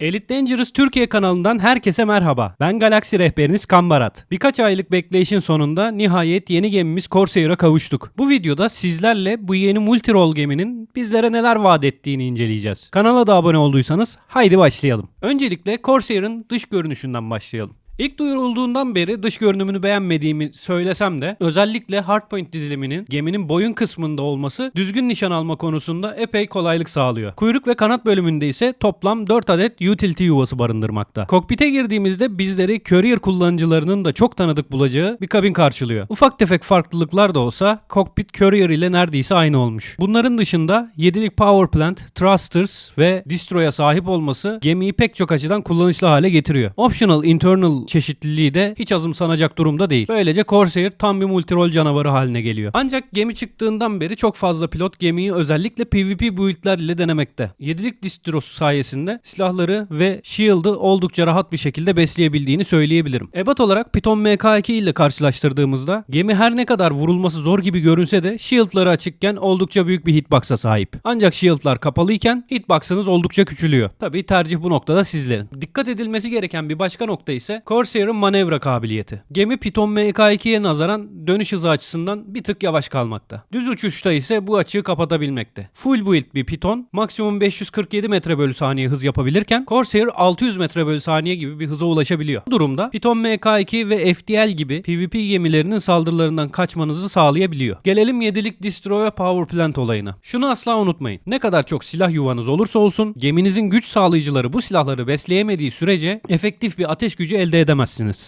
Elite Dangerous Türkiye kanalından herkese merhaba. Ben Galaxy rehberiniz Kambarat. Birkaç aylık bekleyişin sonunda nihayet yeni gemimiz Corsair'a kavuştuk. Bu videoda sizlerle bu yeni multirol geminin bizlere neler vaat ettiğini inceleyeceğiz. Kanala da abone olduysanız haydi başlayalım. Öncelikle Corsair'ın dış görünüşünden başlayalım. İlk duyurulduğundan beri dış görünümünü beğenmediğimi söylesem de özellikle Hardpoint diziliminin geminin boyun kısmında olması düzgün nişan alma konusunda epey kolaylık sağlıyor. Kuyruk ve kanat bölümünde ise toplam 4 adet utility yuvası barındırmakta. Kokpite girdiğimizde bizleri courier kullanıcılarının da çok tanıdık bulacağı bir kabin karşılıyor. Ufak tefek farklılıklar da olsa kokpit courier ile neredeyse aynı olmuş. Bunların dışında 7'lik power plant, thrusters ve distroya sahip olması gemiyi pek çok açıdan kullanışlı hale getiriyor. Optional internal çeşitliliği de hiç azımsanacak durumda değil. Böylece Corsair tam bir multirol canavarı haline geliyor. Ancak gemi çıktığından beri çok fazla pilot gemiyi özellikle PvP build'ler ile denemekte. 7'lik distrosu sayesinde silahları ve shield'ı oldukça rahat bir şekilde besleyebildiğini söyleyebilirim. Ebat olarak Python MK2 ile karşılaştırdığımızda gemi her ne kadar vurulması zor gibi görünse de shield'ları açıkken oldukça büyük bir hitbox'a sahip. Ancak shield'lar kapalıyken hitbox'ınız oldukça küçülüyor. Tabii tercih bu noktada sizlerin. Dikkat edilmesi gereken bir başka nokta ise Corsair'ın manevra kabiliyeti. Gemi Python MK2'ye nazaran dönüş hızı açısından bir tık yavaş kalmakta. Düz uçuşta ise bu açığı kapatabilmekte. Full build bir Python maksimum 547 metre bölü saniye hız yapabilirken Corsair 600 metre bölü saniye gibi bir hıza ulaşabiliyor. Bu durumda Python MK2 ve FDL gibi PvP gemilerinin saldırılarından kaçmanızı sağlayabiliyor. Gelelim 7'lik distro ve power plant olayına. Şunu asla unutmayın. Ne kadar çok silah yuvanız olursa olsun geminizin güç sağlayıcıları bu silahları besleyemediği sürece efektif bir ateş gücü elde edemezsiniz.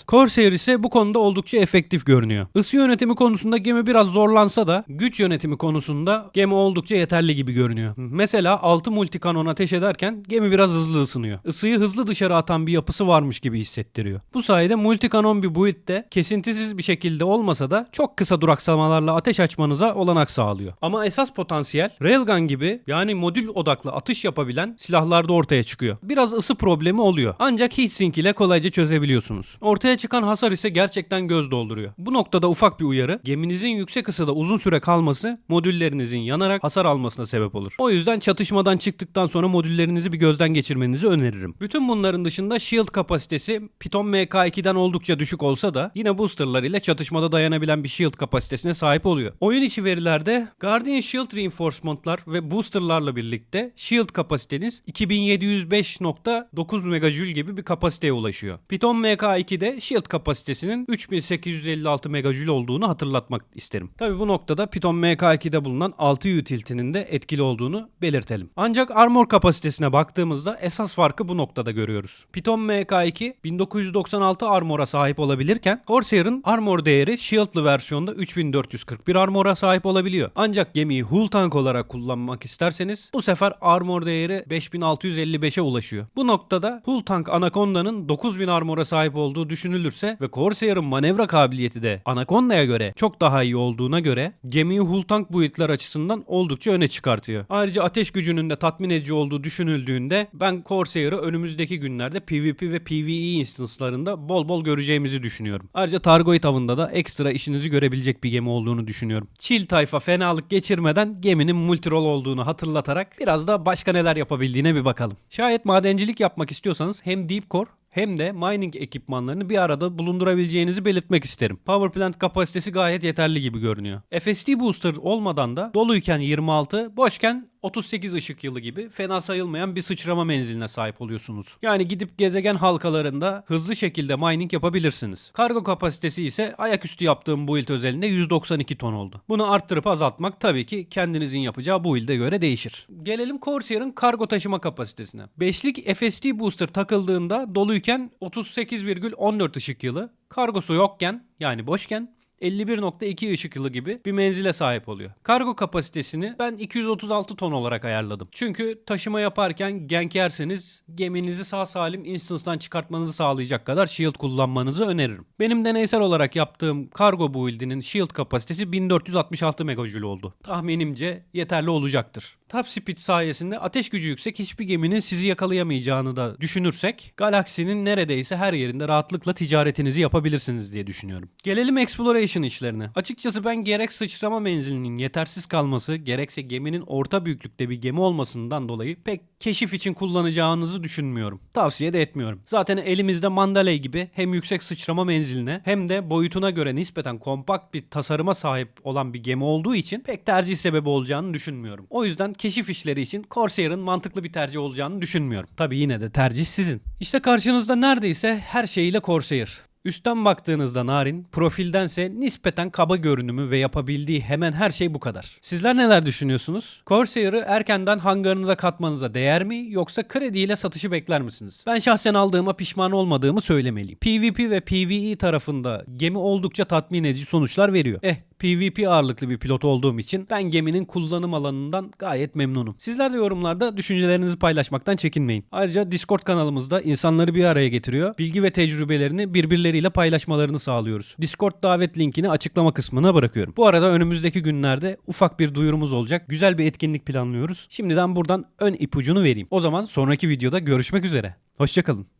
Corsair ise bu konuda oldukça efektif görünüyor. Isı yönetimi konusunda gemi biraz zorlansa da güç yönetimi konusunda gemi oldukça yeterli gibi görünüyor. Mesela 6 multikanon ateş ederken gemi biraz hızlı ısınıyor. Isıyı hızlı dışarı atan bir yapısı varmış gibi hissettiriyor. Bu sayede multikanon bir build'de kesintisiz bir şekilde olmasa da çok kısa duraksamalarla ateş açmanıza olanak sağlıyor. Ama esas potansiyel Railgun gibi yani modül odaklı atış yapabilen silahlarda ortaya çıkıyor. Biraz ısı problemi oluyor. Ancak heatsink ile kolayca çözebiliyorsunuz. Ortaya çıkan hasar ise gerçekten göz dolduruyor. Bu noktada ufak bir uyarı. Geminizin yüksek ısıda uzun süre kalması modüllerinizin yanarak hasar almasına sebep olur. O yüzden çatışmadan çıktıktan sonra modüllerinizi bir gözden geçirmenizi öneririm. Bütün bunların dışında shield kapasitesi Python MK2'den oldukça düşük olsa da yine boosterlar ile çatışmada dayanabilen bir shield kapasitesine sahip oluyor. Oyun içi verilerde Guardian Shield Reinforcement'lar ve boosterlarla birlikte shield kapasiteniz 2705.9 megajoule gibi bir kapasiteye ulaşıyor. Python MK2'de shield kapasitesinin 3856 megajoule olduğunu hatırlatmak isterim. Tabi bu noktada Python MK2'de bulunan 6 utility'nin de etkili olduğunu belirtelim. Ancak armor kapasitesine baktığımızda esas farkı bu noktada görüyoruz. Python MK2 1996 armora sahip olabilirken Corsair'ın armor değeri shieldlı versiyonda 3441 armora sahip olabiliyor. Ancak gemiyi hull tank olarak kullanmak isterseniz bu sefer armor değeri 5655'e ulaşıyor. Bu noktada hull tank Anaconda'nın 9000 armora sahip olduğu düşünülürse ve Corsair'ın manevra kabiliyeti de Anaconda'ya göre çok daha iyi olduğuna göre gemiyi hull tank build'ler açısından oldukça öne çıkartıyor. Ayrıca ateş gücünün de tatmin edici olduğu düşünüldüğünde ben Corsair'ı önümüzdeki günlerde PvP ve PvE instance'larında bol bol göreceğimizi düşünüyorum. Ayrıca Targoid avında da ekstra işinizi görebilecek bir gemi olduğunu düşünüyorum. Chill tayfa fenalık geçirmeden geminin multirol olduğunu hatırlatarak biraz da başka neler yapabildiğine bir bakalım. Şayet madencilik yapmak istiyorsanız hem Deep Core hem de mining ekipmanlarını bir arada bulundurabileceğinizi belirtmek isterim. Power plant kapasitesi gayet yeterli gibi görünüyor. FSD booster olmadan da doluyken 26, boşken 38 ışık yılı gibi fena sayılmayan bir sıçrama menziline sahip oluyorsunuz. Yani gidip gezegen halkalarında hızlı şekilde mining yapabilirsiniz. Kargo kapasitesi ise ayaküstü yaptığım build özelinde 192 ton oldu. Bunu arttırıp azaltmak tabii ki kendinizin yapacağı build'e göre değişir. Gelelim Corsair'ın kargo taşıma kapasitesine. 5'lik FSD booster takıldığında doluyken 38,14 ışık yılı, kargosu yokken yani boşken 51.2 ışık yılı gibi bir menzile sahip oluyor. Kargo kapasitesini ben 236 ton olarak ayarladım. Çünkü taşıma yaparken genk yerseniz geminizi sağ salim instance'dan çıkartmanızı sağlayacak kadar shield kullanmanızı öneririm. Benim deneysel olarak yaptığım kargo build'inin shield kapasitesi 1466 megajoule oldu. Tahminimce yeterli olacaktır. Top speed sayesinde ateş gücü yüksek hiçbir geminin sizi yakalayamayacağını da düşünürsek Galaxy'nin neredeyse her yerinde rahatlıkla ticaretinizi yapabilirsiniz diye düşünüyorum. Gelelim Exploration Navigation işlerine. Açıkçası ben gerek sıçrama menzilinin yetersiz kalması, gerekse geminin orta büyüklükte bir gemi olmasından dolayı pek keşif için kullanacağınızı düşünmüyorum. Tavsiye de etmiyorum. Zaten elimizde Mandalay gibi hem yüksek sıçrama menziline hem de boyutuna göre nispeten kompakt bir tasarıma sahip olan bir gemi olduğu için pek tercih sebebi olacağını düşünmüyorum. O yüzden keşif işleri için Corsair'ın mantıklı bir tercih olacağını düşünmüyorum. Tabi yine de tercih sizin. İşte karşınızda neredeyse her şeyiyle Corsair. Üstten baktığınızda narin, profildense nispeten kaba görünümü ve yapabildiği hemen her şey bu kadar. Sizler neler düşünüyorsunuz? Corsair'ı erkenden hangarınıza katmanıza değer mi yoksa krediyle satışı bekler misiniz? Ben şahsen aldığıma pişman olmadığımı söylemeliyim. PvP ve PvE tarafında gemi oldukça tatmin edici sonuçlar veriyor. Eh PvP ağırlıklı bir pilot olduğum için ben geminin kullanım alanından gayet memnunum. Sizler de yorumlarda düşüncelerinizi paylaşmaktan çekinmeyin. Ayrıca Discord kanalımızda insanları bir araya getiriyor. Bilgi ve tecrübelerini birbirleriyle paylaşmalarını sağlıyoruz. Discord davet linkini açıklama kısmına bırakıyorum. Bu arada önümüzdeki günlerde ufak bir duyurumuz olacak. Güzel bir etkinlik planlıyoruz. Şimdiden buradan ön ipucunu vereyim. O zaman sonraki videoda görüşmek üzere. Hoşçakalın.